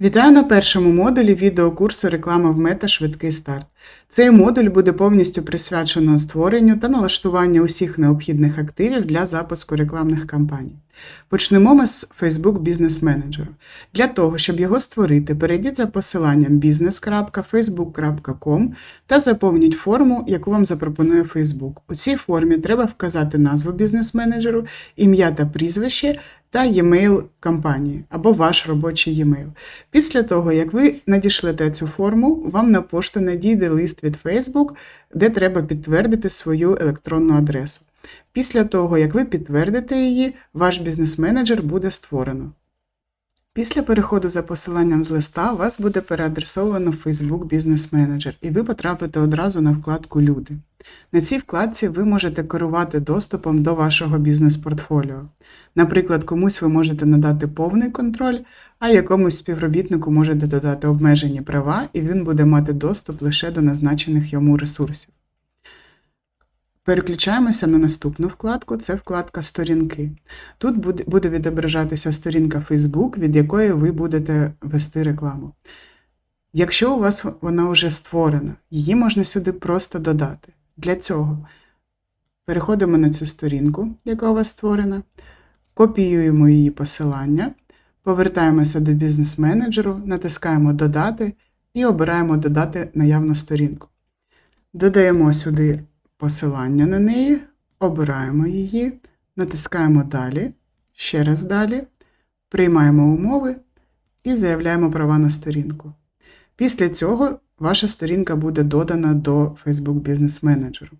Вітаю на першому модулі відеокурсу Реклама в мета Швидкий старт. Цей модуль буде повністю присвячено створенню та налаштуванню усіх необхідних активів для запуску рекламних кампаній. Почнемо ми з Facebook Business Manager. Для того, щоб його створити, перейдіть за посиланням business.facebook.com та заповніть форму, яку вам запропонує Facebook. У цій формі треба вказати назву бізнес-менеджеру, ім'я та прізвище та e-mail компанії або ваш робочий e-mail. Після того, як ви надішлете цю форму, вам на пошту надійде лист від Facebook, де треба підтвердити свою електронну адресу. Після того, як ви підтвердите її, ваш бізнес-менеджер буде створено. Після переходу за посиланням з листа вас буде переадресовано Facebook Business Manager, і ви потрапите одразу на вкладку Люди. На цій вкладці ви можете керувати доступом до вашого бізнес-портфоліо. Наприклад, комусь ви можете надати повний контроль, а якомусь співробітнику можете додати обмежені права, і він буде мати доступ лише до назначених йому ресурсів. Переключаємося на наступну вкладку це вкладка Сторінки. Тут буде- відображатися сторінка Facebook, від якої ви будете вести рекламу. Якщо у вас вона вже створена, її можна сюди просто додати. Для цього переходимо на цю сторінку, яка у вас створена, копіюємо її посилання, повертаємося до бізнес-менеджеру, натискаємо Додати і обираємо Додати наявну сторінку. Додаємо сюди посилання на неї, обираємо її, натискаємо Далі, ще раз далі, приймаємо умови і заявляємо права на сторінку. Після цього ваша сторінка буде додана до Facebook Business Manager.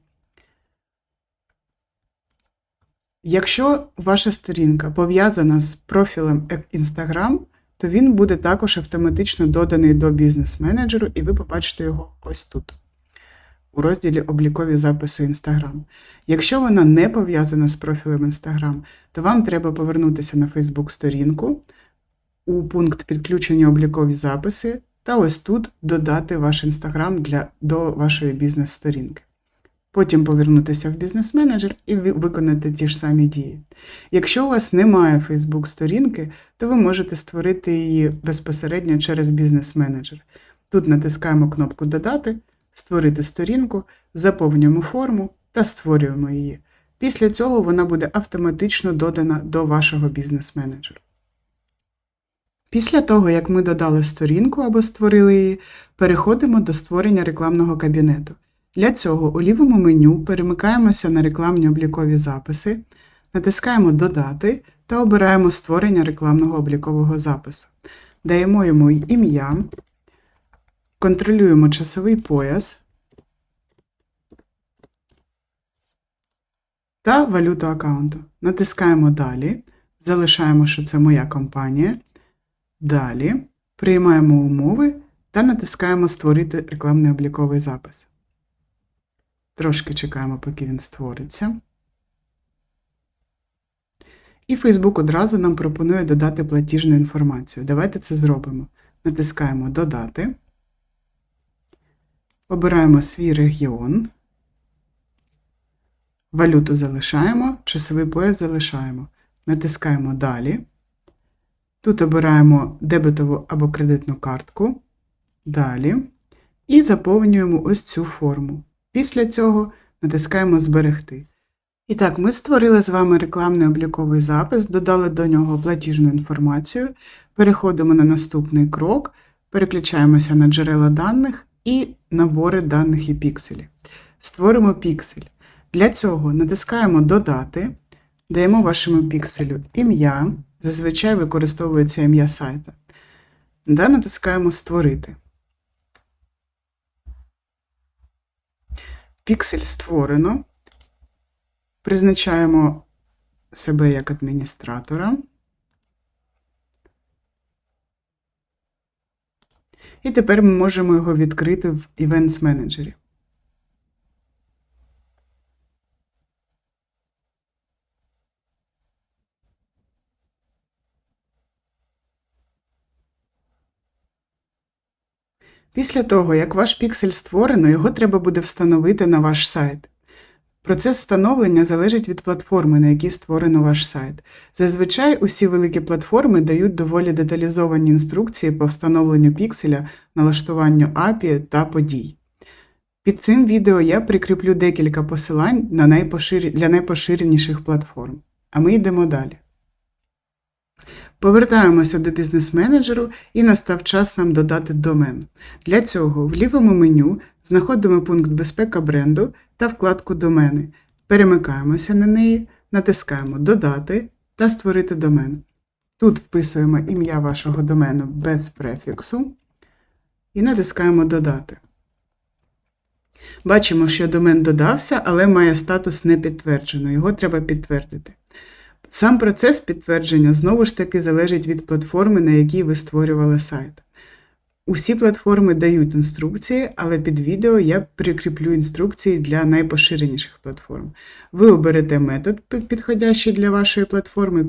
Якщо ваша сторінка пов'язана з профілем Instagram, то він буде також автоматично доданий до бізнес-менеджеру, і ви побачите його ось тут, у розділі Облікові записи Instagram. Якщо вона не пов'язана з профілем Instagram, то вам треба повернутися на Facebook сторінку у пункт підключення облікові записи та ось тут додати ваш Instagram до вашої бізнес-сторінки. Потім повернутися в бізнес-менеджер і виконати ті ж самі дії. Якщо у вас немає Facebook-сторінки, то ви можете створити її безпосередньо через бізнес-менеджер. Тут натискаємо кнопку Додати, створити сторінку, заповнюємо форму та створюємо її. Після цього вона буде автоматично додана до вашого бізнес-менеджера. Після того, як ми додали сторінку або створили її, переходимо до створення рекламного кабінету. Для цього у лівому меню перемикаємося на рекламні облікові записи, натискаємо Додати та обираємо створення рекламного облікового запису. Даємо йому ім'я, контролюємо часовий пояс та валюту аккаунту. Натискаємо Далі, залишаємо, що це моя компанія. Далі приймаємо умови та натискаємо Створити рекламний обліковий запис. Трошки чекаємо, поки він створиться. І Facebook одразу нам пропонує додати платіжну інформацію. Давайте це зробимо. Натискаємо Додати. Обираємо свій регіон. Валюту залишаємо, часовий пояс залишаємо. Натискаємо Далі. Тут обираємо дебетову або кредитну картку. Далі. І заповнюємо ось цю форму. Після цього натискаємо Зберегти. І так, ми створили з вами рекламний обліковий запис, додали до нього платіжну інформацію, переходимо на наступний крок, переключаємося на джерела даних і набори даних і пікселі. Створимо піксель. Для цього натискаємо Додати, даємо вашому пікселю ім'я, зазвичай використовується ім'я сайта. Та натискаємо Створити. Піксель створено. Призначаємо себе як адміністратора. І тепер ми можемо його відкрити в Events Manager. Після того, як ваш піксель створено, його треба буде встановити на ваш сайт. Процес встановлення залежить від платформи, на якій створено ваш сайт. Зазвичай усі великі платформи дають доволі деталізовані інструкції по встановленню пікселя, налаштуванню API та подій. Під цим відео я прикріплю декілька посилань на найпошир... для найпоширеніших платформ. А ми йдемо далі. Повертаємося до бізнес-менеджеру і настав час нам додати домен. Для цього в лівому меню знаходимо пункт Безпека бренду та вкладку Домени. Перемикаємося на неї, натискаємо Додати та Створити домен. Тут вписуємо ім'я вашого домену без префіксу і натискаємо Додати. Бачимо, що домен додався, але має статус не підтверджено. Його треба підтвердити. Сам процес підтвердження знову ж таки залежить від платформи, на якій ви створювали сайт. Усі платформи дають інструкції, але під відео я прикріплю інструкції для найпоширеніших платформ. Ви оберете метод, підходящий для вашої платформи,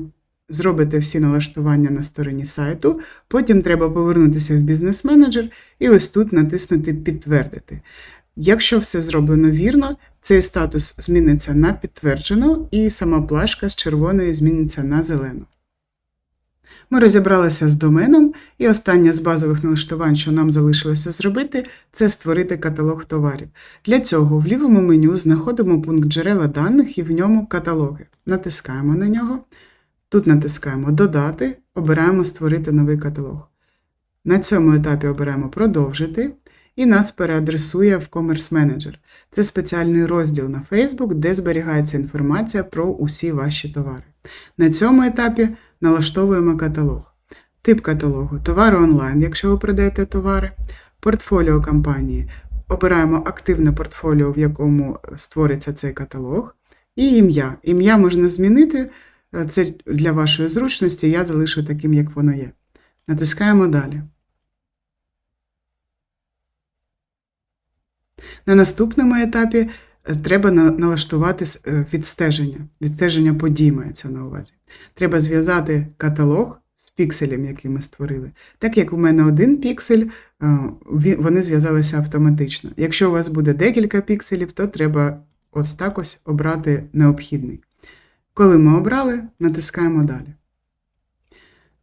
зробите всі налаштування на стороні сайту, потім треба повернутися в бізнес-менеджер і ось тут натиснути Підтвердити. Якщо все зроблено вірно, цей статус зміниться на підтверджено, і сама плашка з червоної зміниться на зелену. Ми розібралися з доменом, і останнє з базових налаштувань, що нам залишилося зробити, це створити каталог товарів. Для цього в лівому меню знаходимо пункт джерела даних і в ньому каталоги. Натискаємо на нього. Тут натискаємо Додати, обираємо Створити новий каталог. На цьому етапі обираємо Продовжити і нас переадресує в Commerce Manager. Це спеціальний розділ на Facebook, де зберігається інформація про усі ваші товари. На цьому етапі налаштовуємо каталог. Тип каталогу товари онлайн, якщо ви продаєте товари, портфоліо компанії. Обираємо активне портфоліо, в якому створиться цей каталог, і ім'я. Ім'я можна змінити, це для вашої зручності, я залишу таким, як воно є. Натискаємо далі. На наступному етапі е, треба налаштувати е, відстеження. Відстеження подій мається на увазі. Треба зв'язати каталог з пікселем, який ми створили. Так як у мене один піксель, е, вони зв'язалися автоматично. Якщо у вас буде декілька пікселів, то треба ось так ось обрати необхідний. Коли ми обрали, натискаємо далі.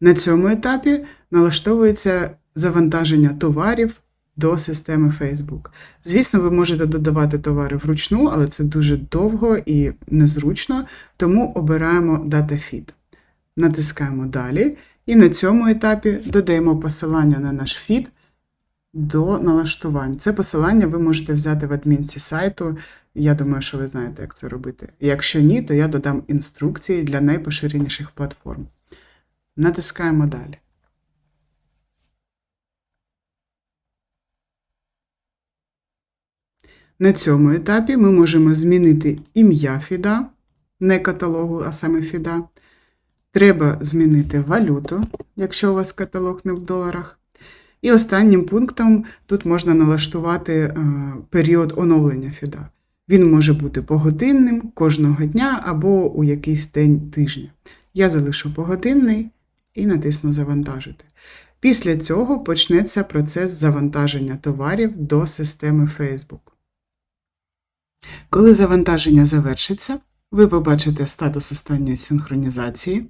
На цьому етапі налаштовується завантаження товарів до системи Facebook. Звісно, ви можете додавати товари вручну, але це дуже довго і незручно, тому обираємо Data Feed. Натискаємо Далі, і на цьому етапі додаємо посилання на наш фід до налаштувань. Це посилання ви можете взяти в адмінці сайту. Я думаю, що ви знаєте, як це робити. Якщо ні, то я додам інструкції для найпоширеніших платформ. Натискаємо далі. На цьому етапі ми можемо змінити ім'я фіда, не каталогу, а саме фіда. Треба змінити валюту, якщо у вас каталог не в доларах. І останнім пунктом тут можна налаштувати е, період оновлення фіда. Він може бути погодинним кожного дня або у якийсь день тижня. Я залишу погодинний і натисну Завантажити. Після цього почнеться процес завантаження товарів до системи Facebook. Коли завантаження завершиться, ви побачите статус останньої синхронізації,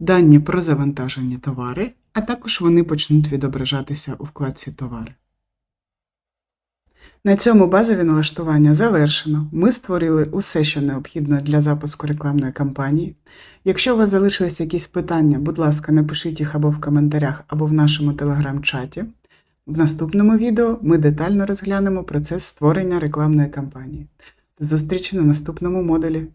дані про завантажені товари, а також вони почнуть відображатися у вкладці Товари. На цьому базові налаштування завершено. Ми створили усе, що необхідно для запуску рекламної кампанії. Якщо у вас залишились якісь питання, будь ласка, напишіть їх або в коментарях, або в нашому телеграм-чаті. В наступному відео ми детально розглянемо процес створення рекламної кампанії. До зустрічі на наступному модулі.